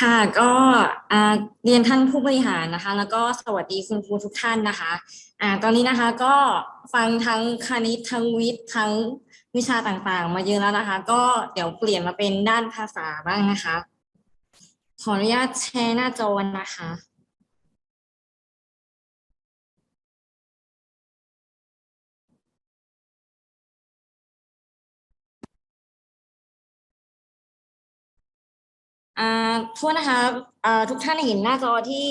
ค่ะก็เรียนท่านผู้บริหารนะคะ แล้วก็สวัสดีคุณครูทุกท่านนะคะอ่าตอนนี้นะคะก็ฟังทั้งคณิตทั้งวิทย์ทั้งวิชาต่างๆ มาเยอะแล้วนะคะ ก็เดี๋ยวเปลี่ยนมาเป็นด้านภาษาบ้างนะคะ ขออนุญาตแชร์หน้าจอนะคะ อ่าโทษนะคะอ่าทุกท่านเห็นหน้าจอที่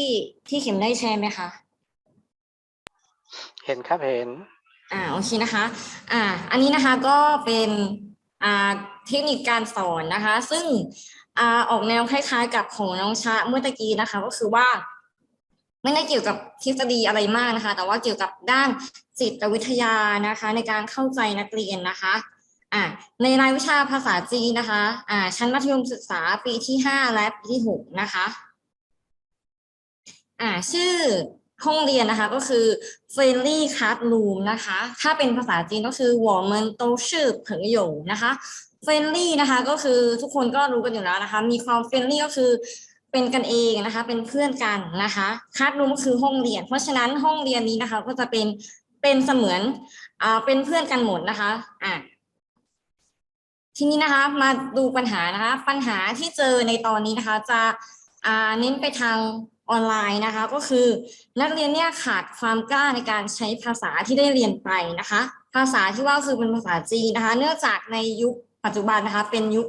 ที่เข็มได้แชร์ไหมคะเห็นครับเห็น อ่าโอเคนะคะ อ่า อันนี้นะคะก็เป็นอ่าเทคนิคการสอนนะคะ ซึ่งอ่าออกแนวคล้ายๆ กับของน้องชะเมื่อตะกี้นะคะ ก็คือว่า ไม่ได้เกี่ยวกับทฤษฎีอะไรมากนะคะ แต่ว่าเกี่ยวกับด้านจิตวิทยานะคะ ในการเข้าใจนักเรียนนะคะ อ่าในรายวิชาภาษาจีนนะคะอ่าชั้นมัธยมศึกษาปีที่ห้าและปีที่หกนะคะอ่าชื่อห้องเรียนนะคะก็คือเฟรนลี่ y classroom นะคะ ถ้าเป็นภาษาจีนก็คือหัวเมินโตชื่อเผงหยงนะคะเฟรนลี่นะคะก็คือทุกคนก็รู้กันอยู่แล้วนะคะ มีความเฟรนลี่ก็คือเป็นกันเองนะคะ เป็นเพื่อนกันนะคะคาดรูมก็คือห้องเรียน เพราะฉะนั้นห้องเรียนนี้นะคะ ก็จะเป็นเป็นเสมือนอ่าเป็นเพื่อนกันหมดนะคะอ่า ทีนี้นะคะมาดูปัญหานะคะปัญหาที่เจอในตอนนี้นะคะจะเน้นไปทางออนไลน์นะคะ ก็คือนักเรียนเนี่ยขาดความกล้าในการใช้ภาษาที่ได้เรียนไปนะคะ ภาษาที่ว่าคือเป็นภาษาจีนนะคะ เนื่องจากในยุคปัจจุบันนะคะ เป็นยุค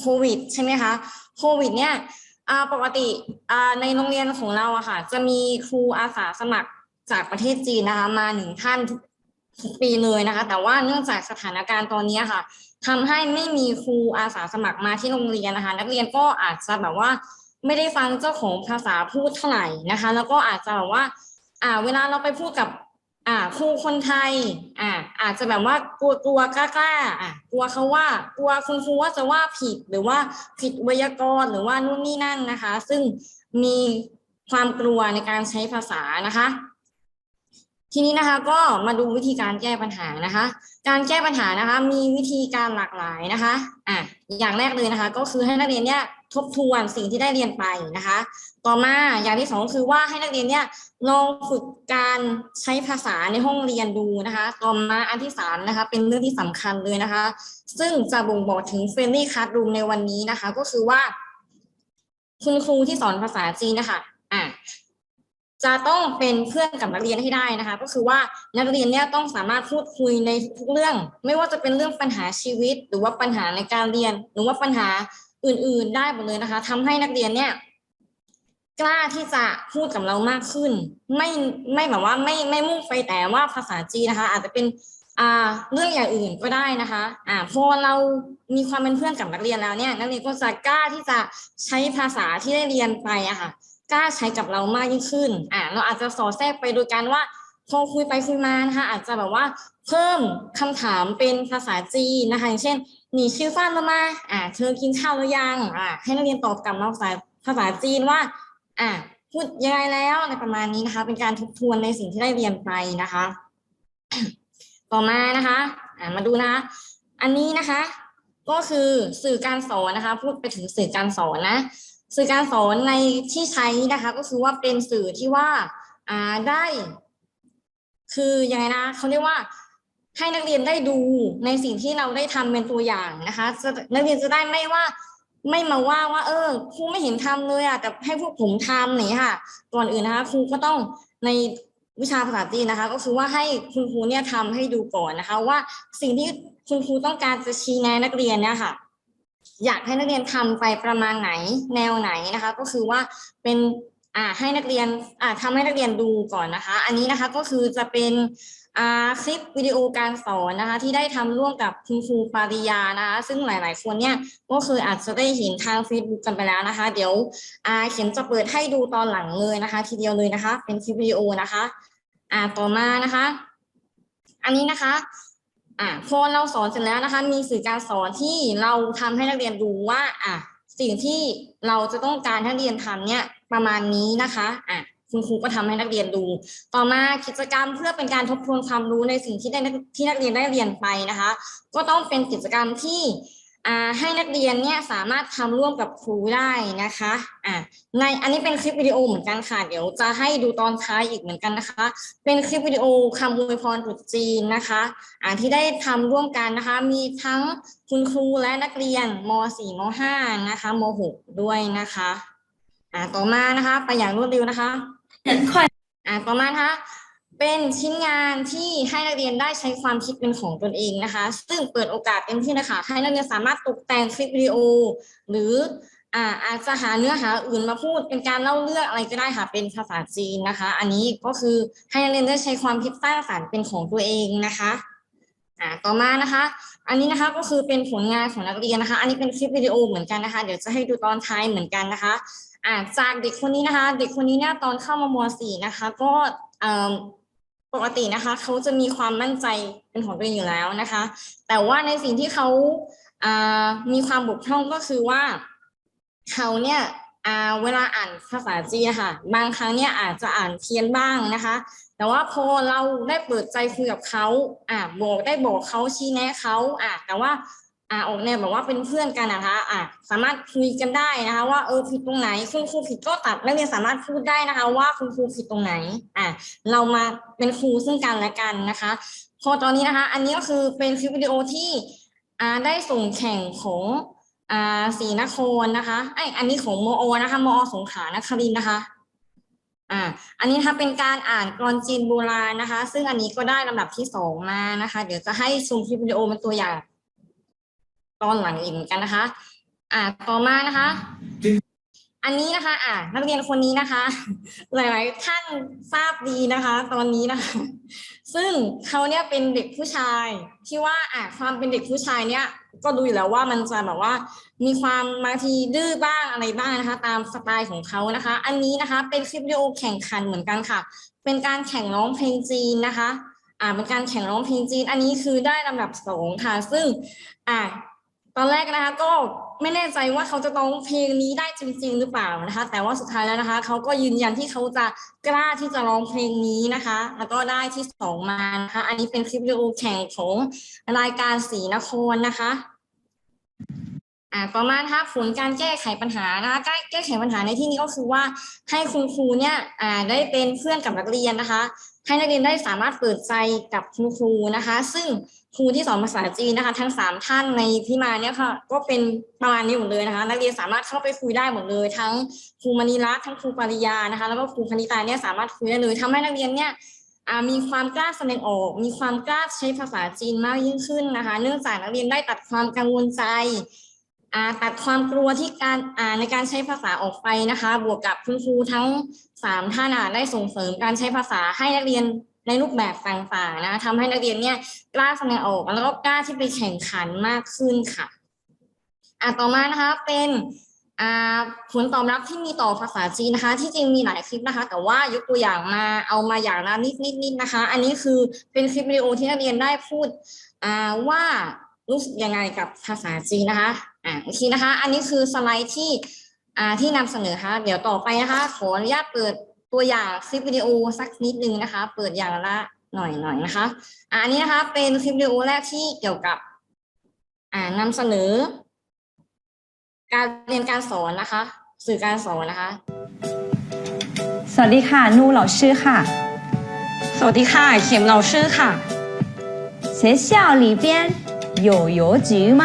โควิดใช่ไหมคะโควิดเนี่ยปกติในโรงเรียนของเราอะค่ะ จะมีครูอาสาสมัครจากประเทศจีนนะคะ มาหนึ่งท่านทุกปีเลยนะคะ แต่ว่าเนื่องจากสถานการณ์ตอนนี้ค่ะ ทำให้ไม่มีครูอาสาสมัครมาที่โรงเรียนนะคะ นักเรียนก็อาจจะแบบว่าไม่ได้ฟังเจ้าของภาษาพูดเท่าไหร่นะคะ แล้วก็อาจจะแบบว่า อ่า เวลาเราไปพูดกับ อ่าครูคนไทย อ่า อาจจะแบบว่ากลัวกลัวกล้ากล้าอ่ากลัวเขาว่ากลัวคุณครูว่าจะว่าผิดหรือว่าผิดไวยากรณ์หรือว่านู่นนี่นั่นนะคะ ซึ่งมีความกลัวในการใช้ภาษานะคะ ทีนี้นะคะก็มาดูวิธีการแก้ปัญหานะคะ การแก้ปัญหานะคะ มีวิธีการหลากหลายนะคะอะอย่างแรกเลยนะคะ ก็คือให้นักเรียนเนี่ยทบทวนสิ่งที่ได้เรียนไปนะคะ ต่อมาอย่างที่สองคือว่าให้นักเรียนเนี่ยลองฝึกการใช้ภาษาในห้องเรียนดูนะคะ ต่อมาอันที่สามนะคะ เป็นเรื่องที่สำคัญเลยนะคะ ซึ่งจะบ่งบอกถึง friendly classroom ในวันนี้นะคะ ก็คือว่า คุณครูที่สอนภาษาจีนนะคะอะ จะต้องเป็นเพื่อนกับนักเรียนให้ได้นะคะ ก็คือว่านักเรียนเนี่ยต้องสามารถพูดคุยในทุกเรื่อง ไม่ว่าจะเป็นเรื่องปัญหาชีวิต หรือว่าปัญหาในการเรียน หรือว่าปัญหาอื่น ๆ ได้หมดเลยนะคะทำให้นักเรียนเนี่ยกล้าที่จะพูดกับเรามากขึ้น ไม่ไม่แบบว่าไม่ไม่มุ่งไปแต่ว่าภาษาจีนนะคะ อาจจะเป็นอ่าเรื่องอย่างอื่นก็ได้นะคะอ่าพอเรามีความเป็นเพื่อนกับนักเรียนแล้วเนี่ย นักเรียนก็จะกล้าที่จะใช้ภาษาที่ได้เรียนไปอะค่ะ กล้าใช้กับเรามากยิ่งขึ้นอ่าเราอาจจะสอดแทรกไปโดยการว่าพอคุยไปคุยมานะคะอาจจะแบบว่าเพิ่มคำถามเป็นภาษาจีนนะคะอย่างเช่นหนีชื่อฟ้านแล้วมาอ่าเธอกินข้าวหรือยังอ่าให้นักเรียนตอบกลับมาภาษาภาษาจีนว่าอ่าพูดยังไงแล้วอะไรประมาณนี้นะคะ เป็นการทบทวนในสิ่งที่ได้เรียนไปนะคะ ต่อมานะคะอ่ามาดูนะคะ อันนี้นะคะ ก็คือสื่อการสอนนะคะ พูดไปถึงสื่อการสอนนะ สื่อการสอนในที่ใช้นะคะก็คือว่าเป็นสื่อที่ว่าอ่าได้ คือยังไงนะเขาเรียกว่าให้นักเรียนได้ดูในสิ่งที่เราได้ทำเป็นตัวอย่างนะคะนักเรียนจะได้ไม่ว่าไม่มาว่าว่า เออครูไม่เห็นทำเลยอะแต่ให้พวกผมทำนี่ค่ะก่อนอื่นนะคะครูก็ต้องในวิชาภาษาจีนนะคะ ก็คือว่าให้คุณครูเนี่ยทำให้ดูก่อนนะคะ ว่าสิ่งที่คุณครูต้องการจะชี้แนะนักเรียนเนี่ยค่ะ อยากให้นักเรียนทำไปประมาณไหนแนวไหนนะคะ ก็คือว่าเป็นอ่าให้นักเรียนอ่าทำให้นักเรียนดูก่อนนะคะ อันนี้นะคะก็คือจะเป็นอ่าคลิปวิดีโอการสอนนะคะ ที่ได้ทำร่วมกับคุณครูปาริยานะคะ ซึ่งหลาย ๆ คนเนี่ยก็คืออาจจะได้เห็นทาง Facebook กันไปแล้วนะคะ เดี๋ยวอ่าเข็มจะเปิดให้ดูตอนหลังเลยนะคะ ทีเดียวเลยนะคะ เป็นคลิปวิดีโอนะคะ อ่าต่อมานะคะ อันนี้นะคะ อะพอเราสอนเสร็จแล้วนะคะ มีสื่อการสอนที่เราทำให้นักเรียนดูว่าอะสิ่งที่เราจะต้องการให้นักเรียนทำเนี่ยประมาณนี้นะคะอะคุณครูก็ทำให้นักเรียนดู ต่อมากิจกรรมเพื่อเป็นการทบทวนความรู้ในสิ่งที่ได้นักที่นักเรียนได้เรียนไปนะคะ ก็ต้องเป็นกิจกรรมที่ ให้นักเรียนเนี่ยสามารถทำร่วมกับครูได้นะคะอ่าในอันนี้เป็นคลิปวิดีโอเหมือนกันค่ะ เดี๋ยวจะให้ดูตอนท้ายอีกเหมือนกันนะคะ เป็นคลิปวิดีโอคำอวยพรตรุษจีนนะคะอ่าที่ได้ทำร่วมกันนะคะ มีทั้งคุณครูและนักเรียนม .4 ม .5 นะคะม .6 ด้วยนะคะอ่าต่อมานะคะ ไปอย่างรวดเร็วนะคะ人快อ่าต่อมานะคะ เป็นชิ้นงานที่ให้นักเรียนได้ใช้ความคิดเป็นของตนเองนะคะ ซึ่งเปิดโอกาสเต็มที่นะคะให้นักเรียนสามารถตกแต่งคลิปวิดีโอ หรืออ่าอาจจะหาเนื้อหาอื่นมาพูดเป็นการเล่าเรื่องอะไรก็ได้ค่ะเป็นภาษาจีนนะคะ อันนี้ก็คือให้นักเรียนได้ใช้ความคิดสร้างสรรค์เป็นของตัวเองนะคะอ่าต่อมานะคะ อันนี้นะคะก็คือเป็นผลงานของนักเรียนนะคะ อันนี้เป็นคลิปวิดีโอเหมือนกันนะคะ เดี๋ยวจะให้ดูตอนท้ายเหมือนกันนะคะอ่าจากเด็กคนนี้นะคะ เด็กคนนี้เนี่ยตอนเข้ามามสี่นะคะ ก็เอ่อ ปกตินะคะเขาจะมีความมั่นใจเป็นของตัวเองอยู่แล้วนะคะ แต่ว่าในสิ่งที่เขาามีความบกพร่องก็คือว่าเขาเนี่ยเวลาอ่านภาษาจีนนะคะบางครั้งเนี่ยอาจจะอ่านเพี้ยนบ้างนะคะ แต่ว่าพอเราได้เปิดใจคุยกับเขาอ่าบอกได้บอกเขาชี้แนะเขาอ่าแต่ว่า อ่าออกแนวแบบว่าเป็นเพื่อนกันนะคะอ่าสามารถคุยกันได้นะคะ ว่าเออผิดตรงไหนคุณครูผิดก็ตัดนักเรียนสามารถพูดได้นะคะ ว่าคุณครูผิดตรงไหนอ่าเรามาเป็นครูซึ่งกันและกันนะคะพอตอนนี้นะคะ อันนี้ก็คือเป็นคลิปวิดีโอที่อ่าได้ส่งแข่งของอ่าศรีนครนะคะไออันนี้ของมอนะคะมอสงขลานครินนะคะอ่าอันนี้นะคะเป็นการอ่านกรอนจีนโบราณนะคะ ซึ่งอันนี้ก็ได้ลำดับที่สองมานะคะ เดี๋ยวจะให้ชมคลิปวิดีโอเป็นตัวอย่าง ตอนหลังอีกเหมือนกันนะคะ อ่าต่อมานะคะ อันนี้นะคะ อ่านักเรียนคนนี้นะคะ หลาย ๆ ท่านทราบดีนะคะ ตอนนี้นะคะ ซึ่งเขาเนี่ยเป็นเด็กผู้ชาย ที่ว่าอ่าความเป็นเด็กผู้ชายเนี่ย ก็ดูอยู่แล้วว่ามันจะแบบว่า มีความบางทีดื้อบ้างอะไรบ้างนะคะ ตามสไตล์ของเขานะคะ อันนี้นะคะ เป็นคลิปวิดีโอแข่งขันเหมือนกันค่ะ เป็นการแข่งร้องเพลงจีนนะคะ อ่าเป็นการแข่งร้องเพลงจีน อันนี้คือได้ลำดับสองค่ะ ซึ่ง อ่า ตอนแรกนะคะก็ไม่แน่ใจว่าเขาจะร้องเพลงนี้ได้จริง ๆ หรือเปล่านะคะ แต่ว่าสุดท้ายแล้วนะคะเขาก็ยืนยันที่เขาจะกล้าที่จะร้องเพลงนี้นะคะ แล้วก็ได้ที่สองมานะคะอันนี้เป็นคลิปวิดีโอแข่งของรายการสีนครนะคะอ่าต่อมานะคะผลการแก้ไขปัญหานะคะการแก้ไขปัญหาในที่นี้ก็คือว่าให้คุณครูเนี่ยอ่าได้เป็นเพื่อนกับนักเรียนนะคะ ให้นักเรียนได้สามารถเปิดใจกับคุณครูนะคะ ซึ่งครูที่สอนภาษาจีนนะคะ ทั้งสามท่านในที่มาเนี่ยค่ะ ก็เป็นประมาณนี้หมดเลยนะคะ นักเรียนสามารถเข้าไปคุยได้หมดเลย ทั้งครูมณีรัตน์ทั้งครูปริยานะคะ แล้วก็ครูคณิตาเนี่ยสามารถคุยได้เลยทำให้นักเรียนเนี่ยมีความกล้าแสดงออก มีความกล้าใช้ภาษาจีนมากยิ่งขึ้นนะคะ เนื่องจากนักเรียนได้ตัดความกังวลใจ ตัดความกลัวที่การอ่าในการใช้ภาษาออกไปนะคะ บวกกับคุณครูทั้งสามท่านได้ส่งเสริมการใช้ภาษาให้นักเรียนในรูปแบบต่างๆนะทำให้นักเรียนเนี่ยกล้าแสดงออกแล้วก็กล้าที่ไปแข่งขันมากขึ้นค่ะอ่าต่อมานะคะเป็นผลตอบรับที่มีต่อภาษาจีนนะคะ ที่จริงมีหลายคลิปนะคะ แต่ว่ายกตัวอย่างมาเอามาอย่างละนิดนิดนิดนะคะ อันนี้คือเป็นคลิปวิดีโอที่นักเรียนได้พูดว่า รู้สึกยังไงกับภาษาจีนนะคะอ่าโอเคนะคะ อันนี้คือสไลด์ที่อ่าที่นำเสนอค่ะ เดี๋ยวต่อไปนะคะ ขออนุญาตเปิดตัวอย่างคลิปวิดีโอสักนิดนึงนะคะ เปิดอย่างละหน่อยหน่อยนะคะอ่าอันนี้นะคะเป็นคลิปวิดีโอแรกที่เกี่ยวกับอ่านำเสนอ การเรียนการสอนนะคะ สื่อการสอนนะคะ สวัสดีค่ะนูเหาชื่อค่ะ สวัสดีค่ะ เข็มเหาชื่อค่ะ学校里边有邮局吗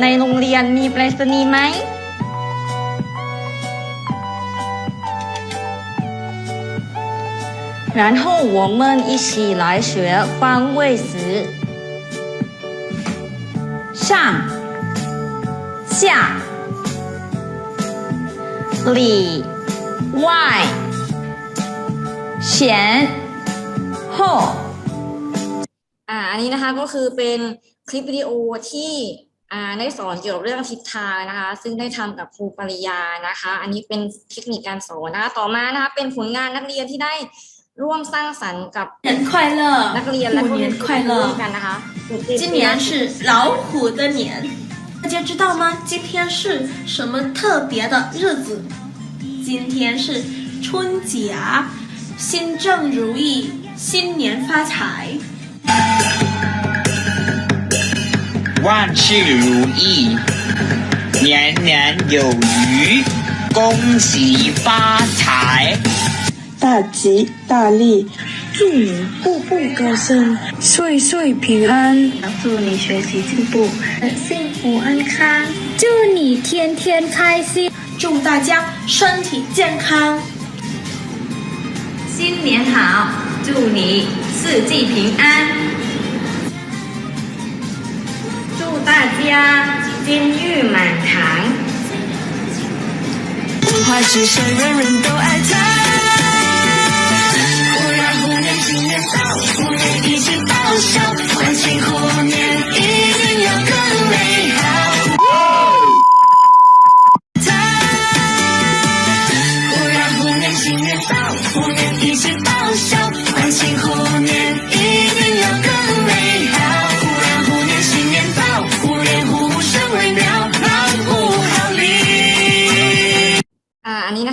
ในโรงเรียนมีไปรษณีย์ไหม 然后我们一起来学方位词。上下里外前后 อ่า อันนี้นะคะก็คือเป็นค ลิปวิดีโอที่อ่าได้สอนเกี่ยวกับเรื่องทิศทางนะคะ ซึ่งได้ทำกับครูปริยานะคะ อันนี้เป็นเทคนิคการสอนนะคะ ต่อมานะคะ เป็นผลงานนักเรียนที่ได้ร่วมสร้างสรรค์กับ 年快乐 นักเรียนและ 虎 ก็ 年快 ร่วม 乐 กันนะคะ 今年是老虎的年，大家知道吗？今天是什么特别的日子？今天是春节，心正如意，新年发财。 万事如意，年年有余，恭喜发财。大吉大利，祝你步步高升，岁岁平安。祝你学习进步，幸福安康。祝你天天开心，祝大家身体健康。新年好，祝你四季平安。大家金玉满堂。不管是谁，人人都爱他。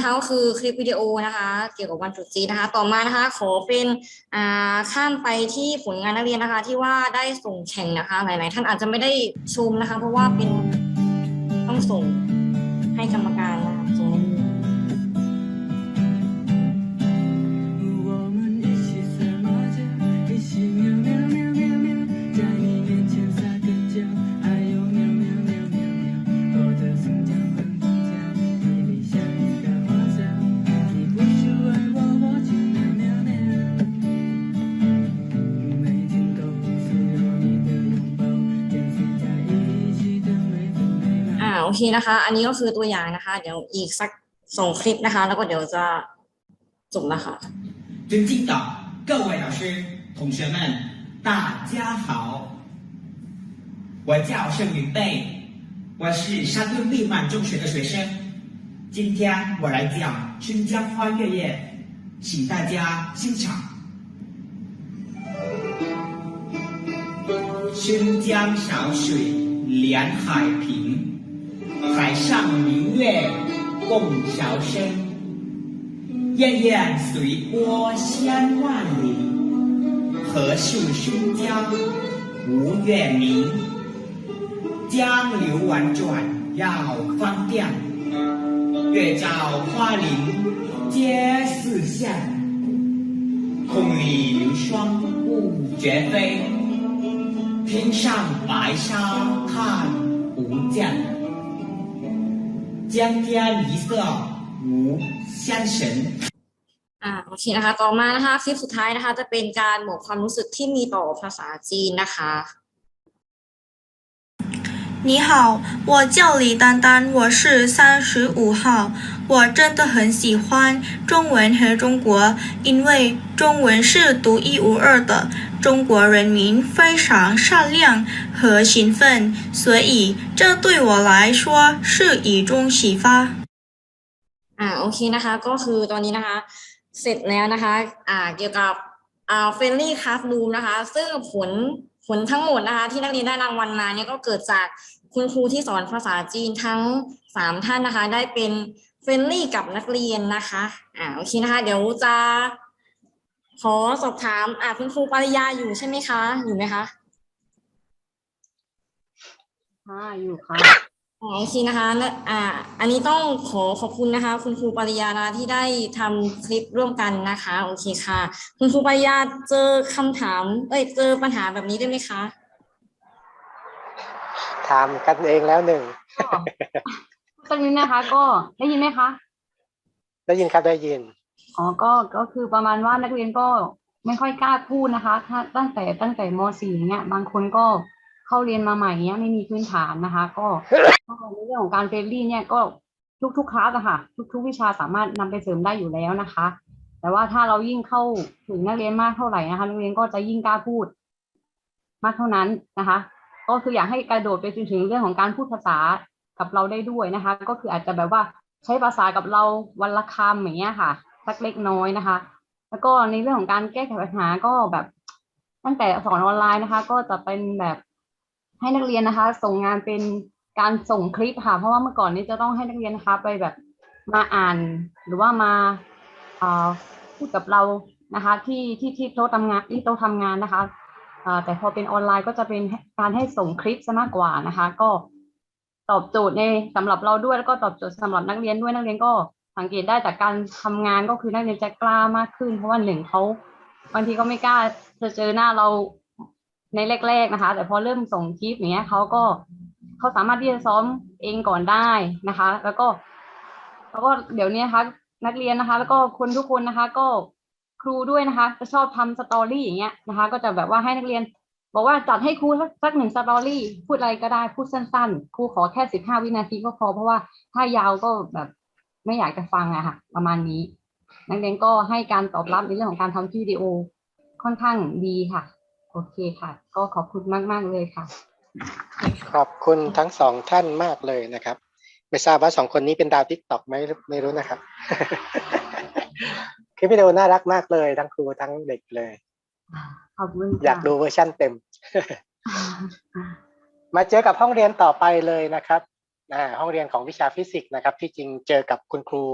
นะคะก็คือคลิปวิดีโอนะคะ เกี่ยวกับวันตรุษจีนนะคะ ต่อมานะคะขอเป็นอ่าข้ามไปที่ผลงานนักเรียนนะคะ ที่ว่าได้ส่งแข่งนะคะ หลาย ๆ ท่านอาจจะไม่ได้ชมนะคะ เพราะว่าเป็นต้องส่งให้กรรมการนะคะ อ่าโอเคนะคะ อันนี้ก็คือตัวอย่างนะคะ เดี๋ยวอีกสักสองคลิปนะคะ แล้วก็เดี๋ยวจะจบนะคะ 尊敬的各位老师、同学们，大家好，我叫盛云贝，我是山顿丽满中学的学生。今天我来讲《春江花月夜》，请大家欣赏。春江少水连海平， 海上明月共潮生。滟滟随波千万里，何处春江无月明？江流婉转绕芳甸，月照花林皆似霰。空里流霜不觉飞，汀上白沙看不见。江天一色无相神。 อ่าโอเคนะคะ ต่อมานะคะ คลิปสุดท้ายนะคะ จะเป็นการบอกความรู้สึกที่มีต่อภาษาจีนนะคะ 你好，我叫李丹丹，我是三十五号。我真的很喜欢中文和中国，因为中文是独一无二的。中国人民非常善良和勤奋，所以这对我来说是一种启发。 อ่าโอเคนะคะ ก็คือตอนนี้นะคะ เสร็จแล้วนะคะ อ่า เกี่ยวกับอ่าเฟรนลี่คลาสรูมนะคะ ซึ่งผล ผลทั้งหมดนะคะที่นักเรียนได้รางวัลมาเนี่ยก็เกิดจากคุณครูที่สอนภาษาจีนทั้งสามท่านนะคะ ได้เป็นเฟรนลี่กับนักเรียนนะคะอ่าโอเคนะคะ เดี๋ยวจะขอสอบถามอ่าคุณครูปริยาอยู่ใช่ไหมคะ อยู่ไหมคะ ค่ะอยู่ค่ะ โอเคนะคะและอ่าอันนี้ต้องขอขอบคุณนะคะ คุณครูปริยานะที่ได้ทำคลิปร่วมกันนะคะ โอเคค่ะ คุณครูปริยาเจอคำถาม เอ้ย เจอปัญหาแบบนี้ได้ไหมคะ ถามกันเองแล้วหนึ่งตอนนี้นะคะ ก็ได้ยินไหมคะ ได้ยินครับได้ยิน อ๋อ ก็ ก็คือประมาณว่านักเรียนก็ไม่ค่อยกล้าพูดนะคะ ถ้าตั้งแต่ตั้งแต่ม .4 เนี่ยบางคนก็ เข้าเรียนมาใหม่เนี่ยไม่มีพื้นฐานนะคะก็ก็ในเรื่องของการเฟรนลี่เนี่ยก็ทุกๆคลาสอะค่ะทุกๆ วิชาสามารถนำไปเสริมได้อยู่แล้วนะคะ แต่ว่าถ้าเรายิ่งเข้าถึงนักเรียนมากเท่าไหร่นะคะนักเรียนก็จะยิ่งกล้าพูด มากเท่านั้นนะคะ ก็คืออยากให้กระโดดไปจนถึงเรื่องของการพูดภาษากับเราได้ด้วยนะคะ ก็คืออาจจะแบบว่าใช้ภาษากับเราวันละคำอย่างเงี้ยค่ะสักเล็กน้อยนะคะ แล้วก็ในเรื่องของการแก้ไขปัญหาก็แบบตั้งแต่สอนออนไลน์นะคะ ก็จะเป็นแบบ ให้นักเรียนนะคะ ส่งงานเป็นการส่งคลิปค่ะ เพราะว่าเมื่อก่อนนี้จะต้องให้นักเรียนนะคะไปแบบมาอ่านหรือว่ามาพูดกับเรานะคะ ที่ที่ที่โต๊ะทำงานที่โต๊ะทำงานนะคะแต่พอเป็นออนไลน์ก็จะเป็นการให้ส่งคลิปซะมากกว่านะคะ ก็ตอบโจทย์ในสำหรับเราด้วยแล้วก็ตอบโจทย์สำหรับนักเรียนด้วยนักเรียนก็สังเกตได้จากการทำงานก็คือนักเรียนจะกล้ามากขึ้น เพราะว่าหนึ่งเขาบางทีก็ไม่กล้าจะเจอหน้าเรา ในแรกๆนะคะ แต่พอเริ่มส่งคลิปอย่างเงี้ยเขาก็เขาสามารถที่จะซ้อมเองก่อนได้นะคะ แล้วก็ แล้วก็เดี๋ยวนี้นะคะ นักเรียนนะคะ แล้วก็คนทุกคนนะคะ ก็ครูด้วยนะคะจะชอบทำสตอรี่อย่างเงี้ยนะคะ ก็จะแบบว่าให้นักเรียน บอกว่าจัดให้ครูสักสักหนึ่งสตอรี่พูดอะไรก็ได้พูดสั้นๆ ครูขอแค่สิบห้าวินาทีก็พอเพราะว่าถ้ายาวก็แบบไม่อยากจะฟังอะค่ะ ประมาณนี้ นักเรียนก็ให้การตอบรับในเรื่องของการทำวิดีโอค่อนข้างดีค่ะ โอเคค่ะ ก็ขอบคุณมากๆเลยค่ะ ขอบคุณทั้งสองท่านมากเลยนะครับ ไม่ทราบว่าสองคนนี้เป็นดาวทิกตอกไหมไม่รู้นะครับคลิปวิดีโอน่ารักมากเลย ทั้งครูทั้งเด็กเลยขอบคุณค่ะอยากดูเวอร์ชั่นเต็ม มาเจอกับห้องเรียนต่อไปเลยนะครับอ่าห้องเรียนของวิชาฟิสิกส์นะครับ ที่จริงเจอกับคุณครู